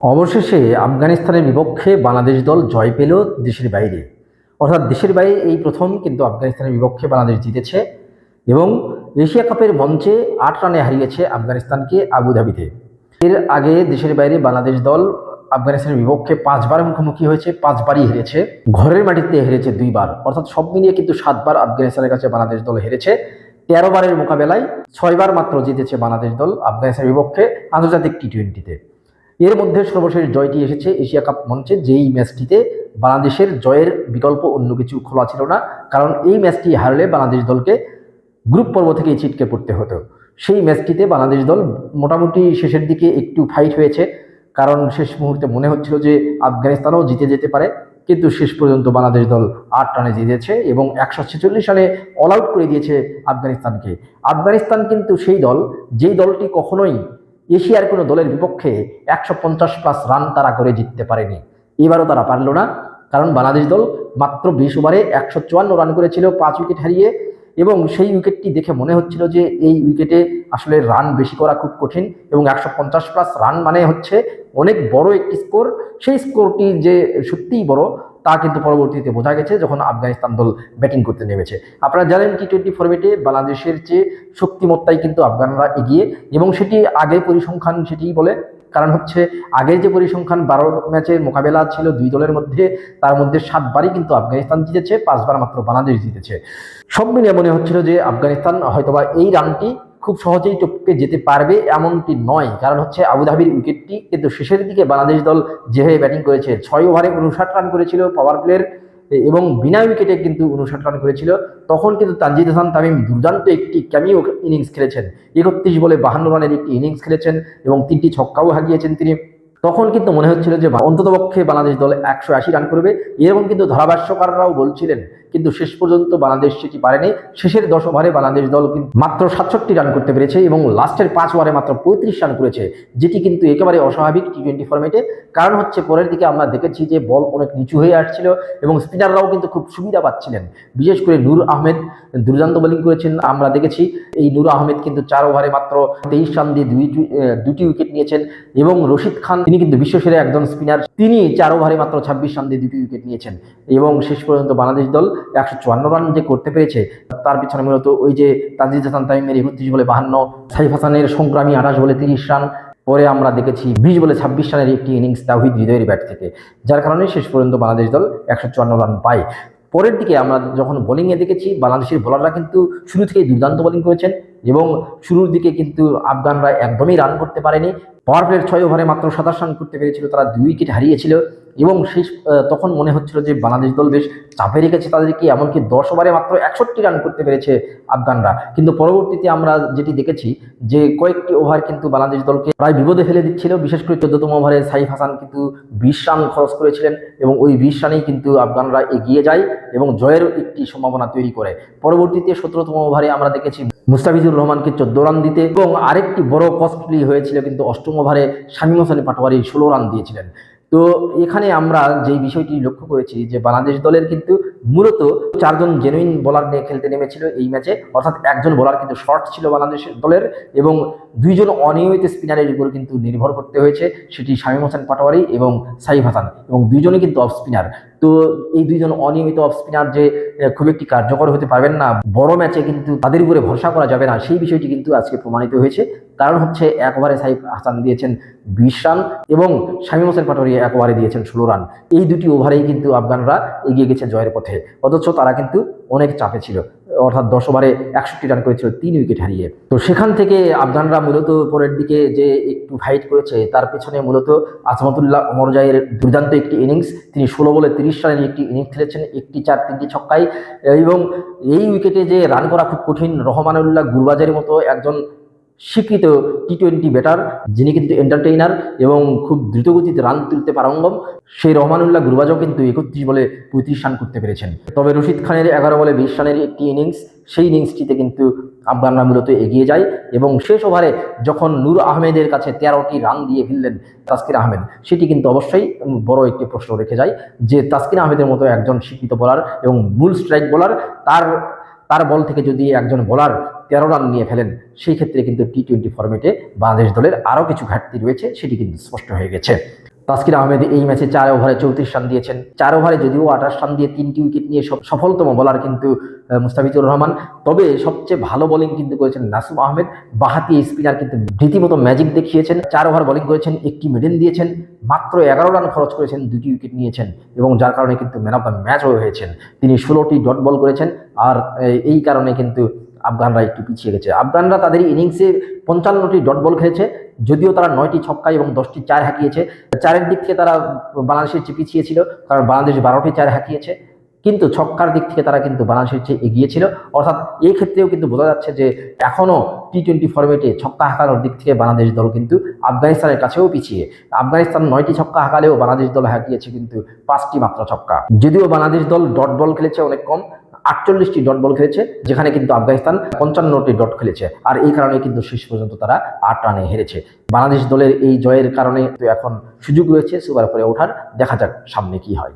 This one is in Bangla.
অবশেষে আফগানিস্তানের বিপক্ষে বাংলাদেশ দল জয় পেল দেশের বাইরে। অর্থাৎ দেশের বাইরে এই প্রথম কিন্তু আফগানিস্তানের বিপক্ষে বাংলাদেশ জিতেছে এবং এশিয়া কাপের মঞ্চে আট রানে হারিয়েছে আফগানিস্তানকে আবুধাবিতে এর আগে দেশের বাইরে বাংলাদেশ দল আফগানিস্তানের বিপক্ষে পাঁচবার মুখোমুখি হয়েছে, পাঁচবারই হেরেছে। ঘরের মাটিতে হেরেছে দুইবার। অর্থাৎ সব মিলিয়ে কিন্তু সাতবার আফগানিস্তানের কাছে বাংলাদেশ দল হেরেছে। তেরো বারের মোকাবেলায় ছয়বার মাত্র জিতেছে বাংলাদেশ দল আফগানিস্তানের বিপক্ষে আন্তর্জাতিক টি টোয়েন্টিতে এর মধ্যে সর্বশেষ জয়টি এসেছে এশিয়া কাপ মঞ্চে, যেই ম্যাচটিতে বাংলাদেশের জয়ের বিকল্প অন্য কিছু খোলা ছিল না, কারণ এই ম্যাচটি হারলে বাংলাদেশ দলকে গ্রুপ পর্ব থেকে ছিটকে পড়তে হতো। সেই ম্যাচটিতে বাংলাদেশ দল মোটামুটি শেষের দিকে একটু ফাইট হয়েছে, কারণ শেষ মুহূর্তে মনে হচ্ছিল যে আফগানিস্তানও জিতে যেতে পারে, কিন্তু শেষ পর্যন্ত বাংলাদেশ দল আট রানে জিতেছে এবং একশো ছেচল্লিশ রানে অল আউট করে দিয়েছে আফগানিস্তানকে। আফগানিস্তান কিন্তু সেই দল, যেই দলটি কখনোই এশিয়ার কোনো দলের বিপক্ষে একশো পঞ্চাশ প্লাস রান তারা করে জিততে পারেনি। এবারও তারা পারল না, কারণ বাংলাদেশ দল মাত্র বিশ ওভারে একশো চুয়ান্ন রান করেছিল, পাঁচ উইকেট হারিয়ে এবং সেই উইকেটটি দেখে মনে হচ্ছিল যে এই উইকেটে আসলে রান বেশি করা খুব কঠিন এবং একশো পঞ্চাশ প্লাস রান মানে হচ্ছে অনেক বড় একটি স্কোর সেই স্কোরটি যে সত্যিই বড় তা কিন্তু পরবর্তীতে বোঝা গেছে যখন আফগানিস্তান দল ব্যাটিং করতে নেমেছে। আপনারা জানেন টি টোয়েন্টি ফরম্যাটে বাংলাদেশের চেয়ে শক্তিমত্তাই কিন্তু আফগানরা এগিয়ে এবং সেটি আগে পরিসংখ্যান সেটিই বলে। কারণ হচ্ছে আগের যে পরিসংখ্যান বারো ম্যাচের মোকাবেলা ছিল দুই দলের মধ্যে, তার মধ্যে সাতবারই কিন্তু আফগানিস্তান জিতেছে, পাঁচবার মাত্র বাংলাদেশ জিতেছে। সব মিলিয়ে মনে হচ্ছিল যে আফগানিস্তান হয়তোবা এই রানটি খুব সহজেই টপকে যেতে পারবে এমনটি নয়। কারণ হচ্ছে আবুধাবির উইকেটটি কিন্তু শেষের দিকে বাংলাদেশ দল যেভাবে ব্যাটিং করেছে, ছয় ওভারে উনষাট রান করেছিল পাওয়ার প্লের এবং বিনা উইকেটে কিন্তু উনষাট রান করেছিল। তখন কিন্তু তানজিদ হাসান তামিম দুর্দান্ত একটি ক্যামিও ইনিংস খেলেছেন। একত্রিশ বলে বাহান্ন রানের একটি ইনিংস খেলেছেন, এবং তিনটি ছক্কাও হাগিয়েছেন তিনি। তখন কিন্তু মনে হচ্ছিল যে অন্ততপক্ষে বাংলাদেশ দল একশো আশি রান করবে। এরকম কিন্তু ধারাভাষ্যকাররাও বলছিলেন, কিন্তু শেষ পর্যন্ত বাংলাদেশ সেটি পারেনি। শেষের দশ ওভারে বাংলাদেশ দল কিন্তু মাত্র সাতষট্টি রান করতে পেরেছে এবং লাস্টের পাঁচ ওভারে মাত্র পঁয়ত্রিশ রান করেছে, যেটি কিন্তু একেবারে অস্বাভাবিক টি টোয়েন্টি ফর্মেটে কারণ হচ্ছে পরের দিকে আমরা দেখেছি যে বল অনেক নিচু হয়ে আসছিল এবং স্পিনাররাও কিন্তু খুব সুবিধা পাচ্ছিলেন। বিশেষ করে নূর আহমেদ, দুর্দান্ত বোলিং করেছেন। আমরা দেখেছি এই নূর আহমেদ কিন্তু চার ওভারে মাত্র তেইশ রান দিয়ে দুই দুটি উইকেট নিয়েছেন এবং রশিদ খান তিনি কিন্তু বিশ্বসেরা একজন স্পিনার। তিনি চার ওভারে মাত্র ছাব্বিশ রান দিয়ে দুটি উইকেট নিয়েছেন এবং শেষ পর্যন্ত বাংলাদেশ দল একশো চুয়ান্ন রান যে করতে পেরেছে, তার পিছনে মূলত ওই যে তাজিদ হাসান তামিমের একত্রিশ বলে বাহান্ন, সাইফ হাসানের সংগ্রামী আঠাশ বলে তিরিশ রান, পরে আমরা দেখেছি বিশ বলে ছাব্বিশ রানের একটি ইনিংস তাহিদ হৃদয়ের ব্যাট থেকে, যার কারণে শেষ পর্যন্ত বাংলাদেশ দল একশো চুয়ান্ন রান পায়। পরের দিকে আমরা যখন বোলিংয়ে দেখেছি, বাংলাদেশের বোলাররা কিন্তু শুরু থেকেই দুর্দান্ত বোলিং করেছেন এবং শুরুর দিকে কিন্তু আফগানরা একদমই রান করতে পারেনি। পাওয়ার প্লের ছয় ওভারে মাত্র সাতাশ রান করতে পেরেছিল, তারা দুই উইকেট হারিয়েছিল এবং শেষ তখন মনে হচ্ছিল যে বাংলাদেশ দল বেশ চাপে রেখেছে তাদেরকে, এমনকি দশ ওভারে মাত্র একষট্টি রান করতে পেরেছে আফগানরা। কিন্তু পরবর্তীতে আমরা যেটি দেখেছি যে কয়েকটি ওভার কিন্তু বাংলাদেশ দলকে প্রায় বিপদে ফেলে দিচ্ছিল, বিশেষ করে চোদ্দতম ওভারে সাইফ হাসান কিন্তু বিশ রান খরচ করেছিলেন এবং ওই বিশ রানেই কিন্তু আফগানরা এগিয়ে যায় এবং জয়ের একটি সম্ভাবনা তৈরি করে। পরবর্তীতে সতেরোতম ওভারে আমরা দেখেছি মুস্তাফিজুর রহমানকে চোদ্দ রান দিতে এবং আরেকটি বড় কস্টলি হয়েছিল কিন্তু অষ্টম ওভারে শামীম হোসেন পাটোয়ারি ষোলো রান দিয়েছিলেন। তো এখানে আমরা যেই বিষয়টি লক্ষ্য করেছি যে বাংলাদেশ দলের কিন্তু মূলত চারজন জেনুইন বোলার নিয়ে খেলতে নেমেছিল এই ম্যাচে। অর্থাৎ একজন বোলার কিন্তু শর্ট ছিল বাংলাদেশ দলের এবং দুইজন অনিয়মিত স্পিনারের উপর কিন্তু নির্ভর করতে হয়েছে। সেটি শামীম হোসেন পাটোয়ারি এবং সাইফ হাসান এবং দুইজনই কিন্তু অফ স্পিনার তো এই দুইজন অনিয়মিত অফ স্পিনার যে খুব একটি কার্যকর হতে পারবেন না। বড় ম্যাচে কিন্তু তাদের উপরে ভরসা করা যাবে না। সেই বিষয়টি কিন্তু আজকে প্রমাণিত হয়েছে। কারণ হচ্ছে এক ওভারে সাইফ হাসান দিয়েছেন বিশ রান এবং শামীম হোসেন পাটোরি একবারে দিয়েছেন ষোলো রান। এই দুটি ওভারেই কিন্তু আফগানরা এগিয়ে গেছে জয়ের পথে। অথচ তারা কিন্তু অনেক চাপে ছিল। অর্থাৎ দশ ওভারে একষট্টি রান করেছিল, তিন উইকেট হারিয়ে। তো সেখান থেকে আফগানরা মূলত পরের দিকে যে একটু ফাইট করেছে, তার পেছনে মূলত আসমাতুল্লাহ অমরজাইয়ের দুর্দান্ত একটি ইনিংস তিনি ষোলো বলে তিরিশ রানের একটি ইনিংস খেলেছেন, একটি চার, তিনটি ছক্কায়। এবং এই উইকেটে যে রান করা খুব কঠিন, রহমানুল্লাহ গুরবাজের মতো একজন স্বীকৃত টি টোয়েন্টি ব্যাটার যিনি কিন্তু এন্টারটেইনার এবং খুব দ্রুতগতিতে রান তুলতে পারঙ্গম, সেই রহমানুল্লাহ গুরবাজও কিন্তু একত্রিশ বলে পঁয়ত্রিশ রান করতে পেরেছেন। তবে রশিদ খানের এগারো বলে বিশ রানের একটি ইনিংস সেই ইনিংসটিতে কিন্তু আফগানরা মূলত এগিয়ে যায় এবং শেষ ওভারে যখন নূর আহমেদের কাছে তেরোটি রান দিয়ে ফেললেন তাসকির আহমেদ, সেটি কিন্তু অবশ্যই বড় একটি প্রশ্ন রেখে যায় যে তাসকির আহমেদের মতো একজন স্বীকৃত বোলার এবং মূল স্ট্রাইক বোলার তার তার বল থেকে যদি একজন বোলার তেরো রান নিয়ে ফেলেন। সেই ক্ষেত্রে কিন্তু টি টোয়েন্টি ফরম্যাটে বাংলাদেশ দলের আরও কিছু ঘাটতি রয়েছে, সেটি কিন্তু স্পষ্ট হয়ে গেছে। তাসকির আহমেদ এই ম্যাচে চার ওভারে চৌত্রিশ রান দিয়েছেন। চার ওভারে যদিও আঠাশ রান দিয়ে তিনটি উইকেট নিয়ে সফলতম বলার কিন্তু মুস্তাফিজুর রহমান। তবে সবচেয়ে ভালো বোলিং কিন্তু করেছেন নাসুম আহমেদ। বাহাতি স্পিনার কিন্তু রীতিমতো ম্যাজিক দেখিয়েছেন। চার ওভার বোলিং করেছেন, একটি মেডেন দিয়েছেন। মাত্র এগারো রান খরচ করেছেন দুটি উইকেট নিয়েছেন এবং যার কারণে কিন্তু ম্যান অফ দ্য ম্যাচও হয়েছেন। তিনি ষোলোটি ডট বল করেছেন। আর এই কারণে কিন্তু আফগানরা একটু পিছিয়ে গেছে। আফগানরা তাদের ইনিংসে পঞ্চান্নটি ডট বল খেলেছে, যদিও তারা নয়টি ছক্কা এবং দশটি চার হাঁকিয়েছে। চারের দিক থেকে তারা বাংলাদেশের চেয়ে পিছিয়ে ছিল, কারণ বাংলাদেশ বারোটি চার হাঁকিয়েছে। কিন্তু ছক্কার দিক থেকে তারা কিন্তু বাংলাদেশের চেয়ে এগিয়ে ছিল। অর্থাৎ এই ক্ষেত্রেও কিন্তু বোঝা যাচ্ছে যে এখনও টি টোয়েন্টি ফরম্যাটে ছক্কা হাঁকানোর দিক থেকে বাংলাদেশ দল কিন্তু আফগানিস্তানের কাছেও পিছিয়ে। আফগানিস্তান নয়টি ছক্কা হাঁকালেও বাংলাদেশ দল হাঁকিয়েছে কিন্তু পাঁচটি মাত্র ছক্কা। যদিও বাংলাদেশ দল ডট বল খেলেছে অনেক কম আটচল্লিশটি ডট বল খেলেছে, যেখানে কিন্তু আফগানিস্তান পঞ্চান্নটি ডট খেলেছে। আর এই কারণে কিন্তু শেষ পর্যন্ত তারা আট রানে হেরেছে। বাংলাদেশ দলের এই জয়ের কারণে তো এখন সুযোগ রয়েছে, সুপার করে ওঠার। দেখা যাক সামনে কি হয়।